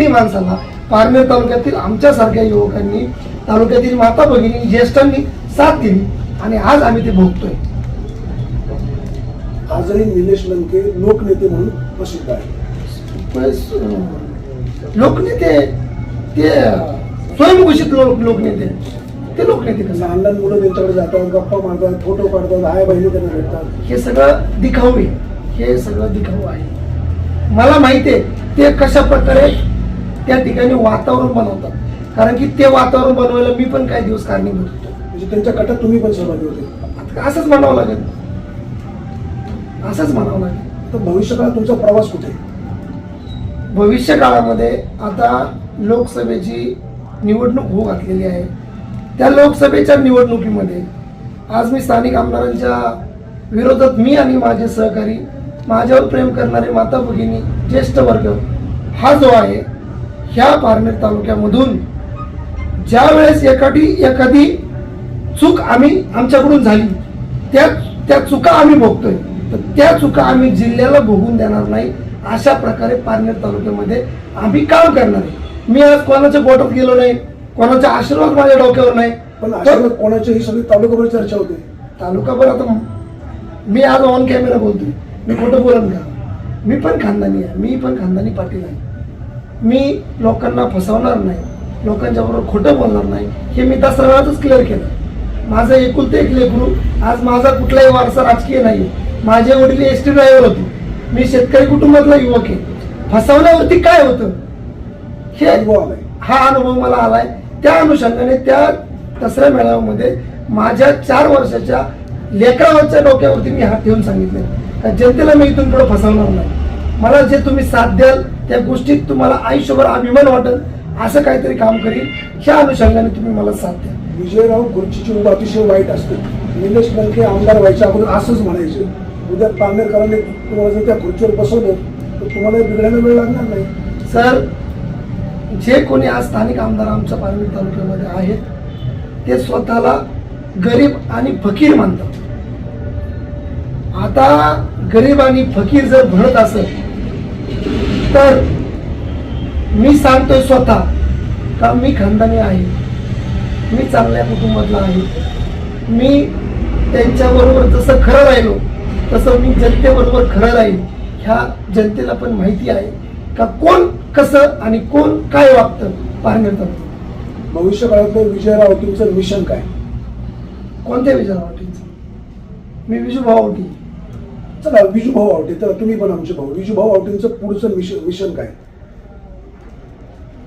अभिमानी माणसाला पारनेर तालुक्यातील आमच्यासारख्या युवकांनी तालुक्यातील माता भगिनी ज्येष्ठांनी साथ दिली आणि आज आम्ही ते भोगतोय. आजही निलेश लंके लोकनेते म्हणून प्रसिद्ध आहे लोकनेते ते स्वयंघोषित लोक लोकनेते. ते लोकनेते कसं? लहान लहान मुलं त्यांच्याकडे जातात गप्पा मारतात फोटो काढतात आया बहिणी त्यांना भेटतात. हे सगळं दिखाऊ आहे. हे सगळं दिखाऊ आहे. मला माहिती आहे ते कशा प्रकारे त्या ठिकाणी वातावरण बनवतात. कारण की ते वातावरण बनवायला मी पण काही दिवस कारणीभूत होतो. म्हणजे त्यांच्या गटात तुम्ही पण सहभागी होते. असंच म्हणावं लागेल. असंच म्हणावं लागेल. तर भविष्यकाळात तुमचा प्रवास कुठे भविष्य काळामध्ये आता लोकसभेची निवडणूक होऊ घातलेली आहे. त्या लोकसभेच्या निवडणुकीमध्ये आज मी स्थानिक आमदारांच्या विरोधात मी आणि माझे सहकारी माझ्यावर प्रेम करणारे माता भगिनी ज्येष्ठ वर्ग हा जो आहे ह्या पारनेर तालुक्यामधून ज्या वेळेस एखादी एखादी चूक आम्ही आमच्याकडून झाली त्या त्या चुका आम्ही भोगतोय. तर त्या चुका आम्ही जिल्ह्याला भोगून देणार नाही अशा प्रकारे पारनेर तालुक्यामध्ये आम्ही काम करणार आहे. मी आज कोणाच्या गोटात गेलो नाही कोणाचा आशीर्वाद माझ्या डोक्यावर नाही पण अशा कोणाची ही सगळी तालुकाभर चर्चा होते. तालुकाभर आता मी आज ऑन कॅमेरा बोलतोय. मी खोटं बोलन का मी पण खानदानी आहे. मी पण खानदानी पाटील आहे. मी लोकांना फसवणार नाही लोकांच्या बरोबर खोटं बोलणार नाही हे मी त्या सर्वांतच क्लिअर केलं. माझं एकुलते एक लेकरू आज माझा कुठलाही वारसा राजकीय नाही माझे वडील एस टी ड्रायव्हर होते. मी शेतकरी कुटुंबातला युवक आहे. फसवण्यावरती काय होतं? हे हा अनुभव मला आलाय. त्या अनुषंगाने त्या दसऱ्या मेळाव्यामध्ये माझ्या चार वर्षाच्या लेकरावरच्या डोक्यावरती मी हात ठेवून सांगितले का जनतेला मी इथून पुढे फसवणार नाही. मला जे तुम्ही साथ द्याल त्या गोष्टीत तुम्हाला आयुष्यभर अभिमान वाटेल असं काहीतरी काम करील ह्या अनुषंगाने तुम्ही मला साथ द्या. विजयराव खुर्चीची उभा अतिशय वाईट असते. निलेश लंके आमदार व्हायच्या अगोदर असंच म्हणायचे. उद्या पारनेरकरांनी तुम्हाला जर त्या खुर्चीवर बसवलं तर तुम्हाला बिघडायला वेळ लागणार नाही. सर जे कोणी आज स्थानिक आमदार आमच्या पारनेर तालुक्यामध्ये आहेत ते स्वतःला गरीब आणि फकीर मानतात. आता गरीब आणि फकीर जर म्हणत असेल तर मी सांगतोय स्वतः का मी खानदानी आहे. मी चांगल्या कुटुंबातला आहे. मी त्यांच्याबरोबर जसं खरं राहिलो तसं मी जनतेबरोबर खरं राहील. ह्या जनतेला पण माहिती आहे का कोण कसं आणि कोण काय वागतं पाहण्यात तालुक्यात. भविष्य काळातलं विजयराव तुमचं मिशन काय? कोणत्या विचारा वाटेचं मी विजू भावटी चला विजू भाऊ आवटे तर तुम्ही पण आमचे भाऊ. विजूभाऊ आवटेंचं पुढचं मिशन मिशन काय?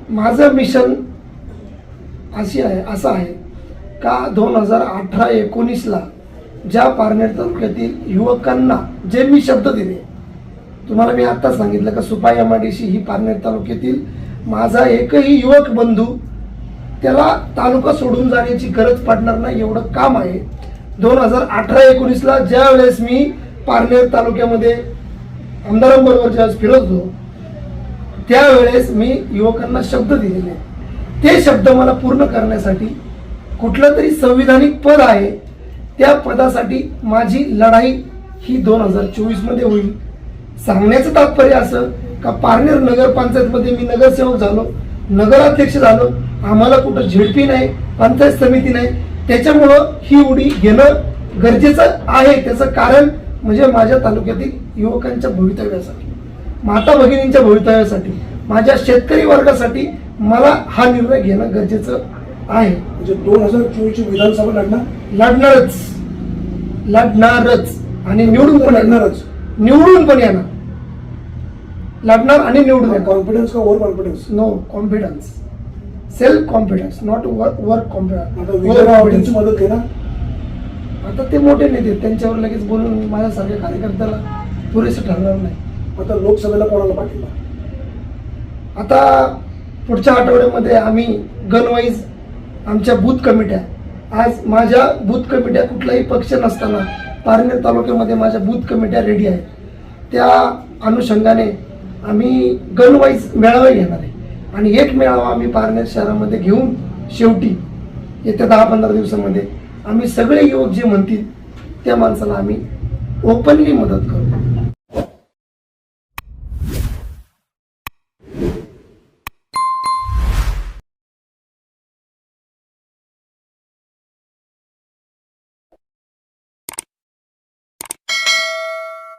माझं मिशन अशी आहे असं आहे. का दोन हजार अठरा एकोणीसला ज्या पारनेर तालुक्यातील युवकांना जे मी शब्द दिले तुम्हाला मी आत्ता सांगितलं का सुपा एम ही पारनेर तालुक्यातील माझा एकही युवक बंधू त्याला तालुका सोडून जाण्याची गरज पडणार नाही एवढं काम आहे. दोन हजार अठरा एकोणीसला ज्या वेळेस मी पारनेर तालुक्यामध्ये आमदारांबरोबर ज्यावेळेस फिरत होतो त्यावेळेस मी युवकांना शब्द दिलेले ते शब्द मला पूर्ण करण्यासाठी कुठलं तरी संविधानिक पद आहे त्या पदासाठी माझी लढाई ही दोन हजार चोवीसमध्ये होईल. सांगण्याचं तात्पर्य असं का पारनेर नगरपंचायतमध्ये मी नगरसेवक झालो नगराध्यक्ष झालो आम्हाला कुठं झेडपी नाही पंचायत समिती नाही त्याच्यामुळं ही उडी घेणं गरजेचं आहे त्याचं कारण म्हणजे माझ्या तालुक्यातील युवकांच्या भवितव्यासाठी माता भगिनींच्या भवितव्यासाठी माझ्या शेतकरी वर्गासाठी मला हा निर्णय घेणं गरजेचं आहे. म्हणजे दोन हजार चोवीसची विधानसभा लढणार? लढणारच. लढणारच. आणि निवडून पण लढणारच. निवडून पण येणार. लढणार आणि निवडून कॉन्फिडन्स का over confidence no confidence self confidence not work confidence मदत घेणार? आता ते मोठे नेते त्यांच्यावर लगेच बोलून माझ्यासारख्या कार्यकर्त्याला पुरेसं ठरणार नाही. आता लोकसभेला कोणाला पाठिंबा? आता पुढच्या आठवड्यामध्ये आम्ही गनवाईज आमच्या बूथ कमिट्या आज माझ्या बूथ कमिट्या कुठलाही पक्ष नसताना पारनेर तालुक्यामध्ये माझ्या बूथ कमिट्या रेडी आहेत. त्या अनुषंगाने आम्ही गनवाईज मेळावे घेणार आहे. आणि एक मेळावा आम्ही पारनेर शहरामध्ये घेऊन शेवटी येत्या दहा पंधरा दिवसामध्ये आम्ही सगळे युवक जे म्हणतील त्या माणसाला आम्ही ओपनली मदत करू.